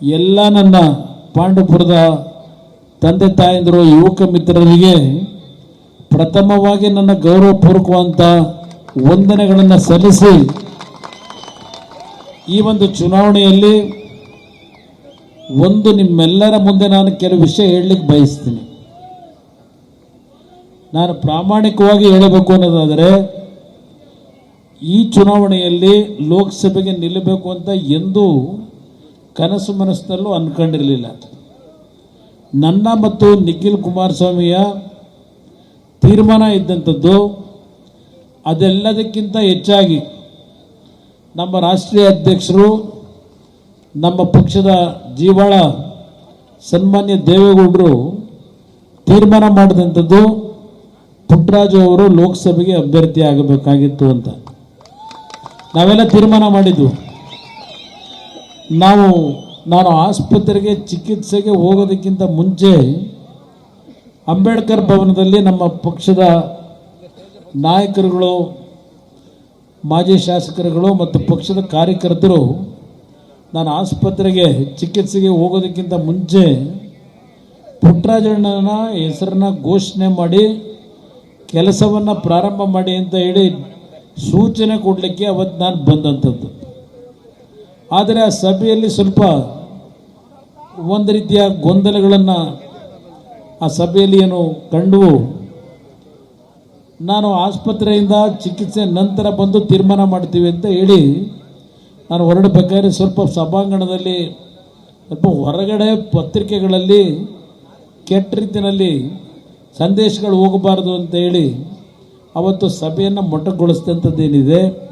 ಎಲ್ಲ ನನ್ನ ಪಾಂಡುಪುರದ ತಂದೆ ತಾಯಂದಿರು, ಯುವಕ ಮಿತ್ರರಿಗೆ ಪ್ರಥಮವಾಗಿ ನನ್ನ ಗೌರವಪೂರ್ವಕವಂತ ವಂದನೆಗಳನ್ನು ಸಲ್ಲಿಸಿ ಈ ಒಂದು ಚುನಾವಣೆಯಲ್ಲಿ ಒಂದು ನಿಮ್ಮೆಲ್ಲರ ಮುಂದೆ ನಾನು ಕೆಲವು ವಿಷಯ ಹೇಳಲಿಕ್ಕೆ ಬಯಸ್ತೀನಿ. ನಾನು ಪ್ರಾಮಾಣಿಕವಾಗಿ ಹೇಳಬೇಕು ಅನ್ನೋದಾದರೆ, ಈ ಚುನಾವಣೆಯಲ್ಲಿ ಲೋಕಸಭೆಗೆ ನಿಲ್ಲಬೇಕು ಅಂತ ಎಂದೂ ಕನಸು ಮನಸ್ಸಿನಲ್ಲೂ ಅಂದ್ಕೊಂಡಿರಲಿಲ್ಲ ನನ್ನ ಮತ್ತು ನಿಖಿಲ್ ಕುಮಾರಸ್ವಾಮಿಯ ತೀರ್ಮಾನ ಇದ್ದಂಥದ್ದು ಅದೆಲ್ಲದಕ್ಕಿಂತ ಹೆಚ್ಚಾಗಿ ನಮ್ಮ ರಾಷ್ಟ್ರೀಯ ಅಧ್ಯಕ್ಷರು, ನಮ್ಮ ಪಕ್ಷದ ಜೀವಾಳ ಸನ್ಮಾನ್ಯ ದೇವೇಗೌಡರು ತೀರ್ಮಾನ ಮಾಡಿದಂಥದ್ದು ಪುಟ್ಟರಾಜು ಅವರು ಲೋಕಸಭೆಗೆ ಅಭ್ಯರ್ಥಿ ಆಗಬೇಕಾಗಿತ್ತು ಅಂತ. ನಾವೆಲ್ಲ ತೀರ್ಮಾನ ಮಾಡಿದ್ವು. ನಾವು, ನಾನು ಆಸ್ಪತ್ರೆಗೆ ಚಿಕಿತ್ಸೆಗೆ ಹೋಗೋದಕ್ಕಿಂತ ಮುಂಚೆ ಅಂಬೇಡ್ಕರ್ ಭವನದಲ್ಲಿ ನಮ್ಮ ಪಕ್ಷದ ನಾಯಕರುಗಳು, ಮಾಜಿ ಶಾಸಕರುಗಳು ಮತ್ತು ಪಕ್ಷದ ಕಾರ್ಯಕರ್ತರು ನಾನು ಆಸ್ಪತ್ರೆಗೆ ಚಿಕಿತ್ಸೆಗೆ ಹೋಗೋದಕ್ಕಿಂತ ಮುಂಚೆ ಪುಟ್ಟರಾಜಣ್ಣನ ಹೆಸರನ್ನ ಘೋಷಣೆ ಮಾಡಿ, ಕೆಲಸವನ್ನು ಪ್ರಾರಂಭ ಮಾಡಿ ಅಂತ ಹೇಳಿ ಸೂಚನೆ ಕೊಡಲಿಕ್ಕೆ ಅವತ್ತು ನಾನು ಬಂದಂಥದ್ದು. ಆದರೆ ಆ ಸಭೆಯಲ್ಲಿ ಸ್ವಲ್ಪ ಒಂದು ರೀತಿಯ ಗೊಂದಲಗಳನ್ನು ಆ ಸಭೆಯಲ್ಲಿ ಏನು ಕಂಡು ನಾನು ಆಸ್ಪತ್ರೆಯಿಂದ ಚಿಕಿತ್ಸೆ ನಂತರ ಬಂದು ತೀರ್ಮಾನ ಮಾಡ್ತೀವಿ ಅಂತ ಹೇಳಿ ನಾನು ಹೊರಡಬೇಕಾದ್ರೆ ಸ್ವಲ್ಪ ಸಭಾಂಗಣದಲ್ಲಿ, ಸ್ವಲ್ಪ ಹೊರಗಡೆ ಪತ್ರಿಕೆಗಳಲ್ಲಿ, ಕೆಟ್ಟ ರೀತಿಯಲ್ಲಿ ಸಂದೇಶಗಳು ಹೋಗಬಾರದು ಅಂತ ಹೇಳಿ ಅವತ್ತು ಸಭೆಯನ್ನು ಮೊಟಕುಗೊಳಿಸಿದಂಥದ್ದೇನಿದೆ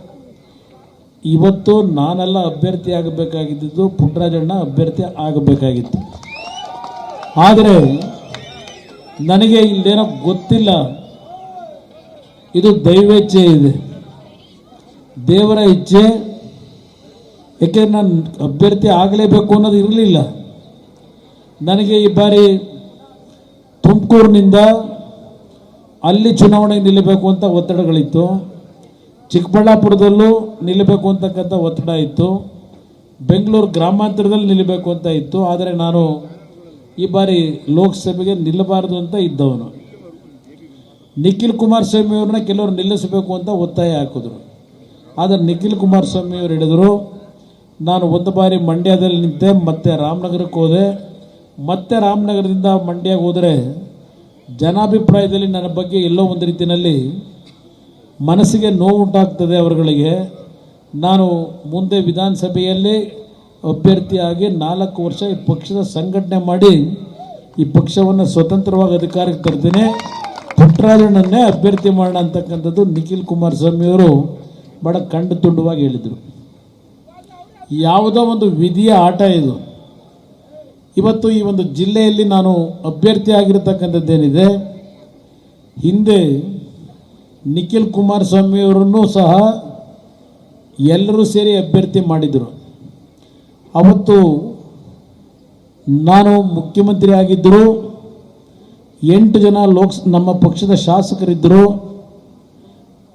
ಇವತ್ತು ನಾನೆಲ್ಲ ಅಭ್ಯರ್ಥಿ ಆಗಬೇಕಾಗಿದ್ದು ಪುಟ್ಟರಾಜಣ್ಣ ಅಭ್ಯರ್ಥಿ ಆಗಬೇಕಾಗಿತ್ತು. ಆದರೆ ನನಗೆ ಇಲ್ಲೇನೋ ಗೊತ್ತಿಲ್ಲ. ಇದು ದೈವೇಚ್ಛೆ ಇದೆ. ದೇವರ ಇಚ್ಛೆ. ಯಾಕೆಂದ್ರೆ ನಾನು ಅಭ್ಯರ್ಥಿ ಆಗಲೇಬೇಕು ಅನ್ನೋದು ಇರಲಿಲ್ಲ. ನನಗೆ ಈ ಬಾರಿ ತುಮಕೂರಿನಿಂದ ಅಲ್ಲಿ ಚುನಾವಣೆ ನಿಲ್ಲಬೇಕು ಅಂತ ಒತ್ತಡಗಳಿತ್ತು. ಚಿಕ್ಕಬಳ್ಳಾಪುರದಲ್ಲೂ ನಿಲ್ಲಬೇಕು ಅಂತಕ್ಕಂಥ ಒತ್ತಡ ಇತ್ತು. ಬೆಂಗಳೂರು ಗ್ರಾಮಾಂತರದಲ್ಲಿ ನಿಲ್ಲಬೇಕು ಅಂತ ಇತ್ತು. ಆದರೆ ನಾನು ಈ ಬಾರಿ ಲೋಕಸಭೆಗೆ ನಿಲ್ಲಬಾರದು ಅಂತ ಇದ್ದವನು. ನಿಖಿಲ್ ಕುಮಾರಸ್ವಾಮಿ ಅವ್ರನ್ನ ಕೆಲವರು ನಿಲ್ಲಿಸಬೇಕು ಅಂತ ಒತ್ತಾಯ ಹಾಕಿದ್ರು. ಆದರೆ ನಿಖಿಲ್ ಕುಮಾರಸ್ವಾಮಿ ಅವರು ಹೇಳಿದರು, ನಾನು ಒಂದು ಬಾರಿ ಮಂಡ್ಯದಲ್ಲಿ ನಿಂತೆ ಮತ್ತೆ ರಾಮನಗರಕ್ಕೆ ಹೋದೆ. ಮತ್ತೆ ರಾಮನಗರದಿಂದ ಮಂಡ್ಯಗೆ ಹೋದರೆ ಜನಾಭಿಪ್ರಾಯದಲ್ಲಿ ನನ್ನ ಬಗ್ಗೆ ಎಲ್ಲೋ ಒಂದು ರೀತಿಯಲ್ಲಿ ಮನಸ್ಸಿಗೆ ನೋವುಂಟಾಗ್ತದೆ ಅವರುಗಳಿಗೆ. ನಾನು ಮುಂದೆ ವಿಧಾನಸಭೆಯಲ್ಲಿ ಅಭ್ಯರ್ಥಿಯಾಗಿ ನಾಲ್ಕು ವರ್ಷ ಈ ಪಕ್ಷದ ಸಂಘಟನೆ ಮಾಡಿ ಈ ಪಕ್ಷವನ್ನು ಸ್ವತಂತ್ರವಾಗಿ ಅಧಿಕಾರಕ್ಕೆ ತರ್ತೀನಿ. ಪುಟ್ಟರಾಜಣ್ಣನ್ನೇ ಅಭ್ಯರ್ಥಿ ಮಾಡೋಣ ಅಂತಕ್ಕಂಥದ್ದು ನಿಖಿಲ್ ಕುಮಾರಸ್ವಾಮಿ ಅವರು ಬಹಳ ಕಂಡು ತುಂಡುವಾಗಿ ಹೇಳಿದರು. ಯಾವುದೋ ಒಂದು ವಿಧಿಯ ಆಟ ಇದು. ಇವತ್ತು ಈ ಒಂದು ಜಿಲ್ಲೆಯಲ್ಲಿ ನಾನು ಅಭ್ಯರ್ಥಿ ಆಗಿರತಕ್ಕಂಥದ್ದೇನಿದೆ. ಹಿಂದೆ ನಿಖಿಲ್ ಕುಮಾರಸ್ವಾಮಿ ಅವರನ್ನು ಸಹ ಎಲ್ಲರೂ ಸೇರಿ ಅಭ್ಯರ್ಥಿ ಮಾಡಿದರು. ಅವತ್ತು ನಾನು ಮುಖ್ಯಮಂತ್ರಿ ಆಗಿದ್ದರು ಎಂಟು ಜನ ಲೋಕ್ಸ್, ನಮ್ಮ ಪಕ್ಷದ ಶಾಸಕರಿದ್ದರು.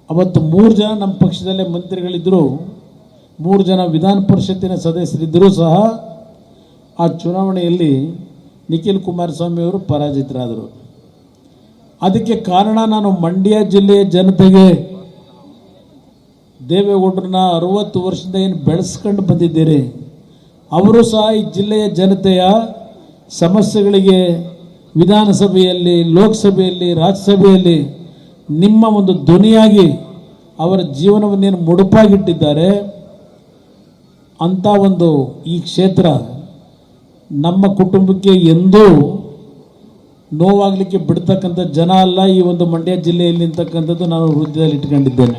ಅವತ್ತು ಮೂರು ಜನ ನಮ್ಮ ಪಕ್ಷದಲ್ಲೇ ಮಂತ್ರಿಗಳಿದ್ದರು. ಮೂರು ಜನ ವಿಧಾನ ಪರಿಷತ್ತಿನ ಸದಸ್ಯರಿದ್ದರೂ ಸಹ ಆ ಚುನಾವಣೆಯಲ್ಲಿ ನಿಖಿಲ್ ಕುಮಾರಸ್ವಾಮಿಯವರು ಪರಾಜಿತರಾದರು. ಅದಕ್ಕೆ ಕಾರಣ ನಾನು ಮಂಡ್ಯ ಜಿಲ್ಲೆಯ ಜನತೆಗೆ ದೇವೇಗೌಡರನ್ನ ಅರವತ್ತು ವರ್ಷದಿಂದ ಏನು ಬೆಳೆಸ್ಕೊಂಡು ಬಂದಿದ್ದೀರಿ? ಅವರು ಸಹ ಈ ಜಿಲ್ಲೆಯ ಜನತೆಯ ಸಮಸ್ಯೆಗಳಿಗೆ ವಿಧಾನಸಭೆಯಲ್ಲಿ, ಲೋಕಸಭೆಯಲ್ಲಿ, ರಾಜ್ಯಸಭೆಯಲ್ಲಿ ನಿಮ್ಮ ಒಂದು ಧ್ವನಿಯಾಗಿ ಅವರ ಜೀವನವನ್ನೇನು ಮುಡುಪಾಗಿಟ್ಟಿದ್ದಾರೆ? ಅಂಥ ಒಂದು ಈ ಕ್ಷೇತ್ರ ನಮ್ಮ ಕುಟುಂಬಕ್ಕೆ ಎಂದೂ ನೋವಾಗಲಿಕ್ಕೆ ಬಿಡ್ತಕ್ಕಂಥ ಜನ ಅಲ್ಲ ಈ ಒಂದು ಮಂಡ್ಯ ಜಿಲ್ಲೆಯಲ್ಲಿ ನಿಂತಕ್ಕಂಥದ್ದು ನಾನು ಹೃದಯದಲ್ಲಿ ಇಟ್ಕೊಂಡಿದ್ದೇನೆ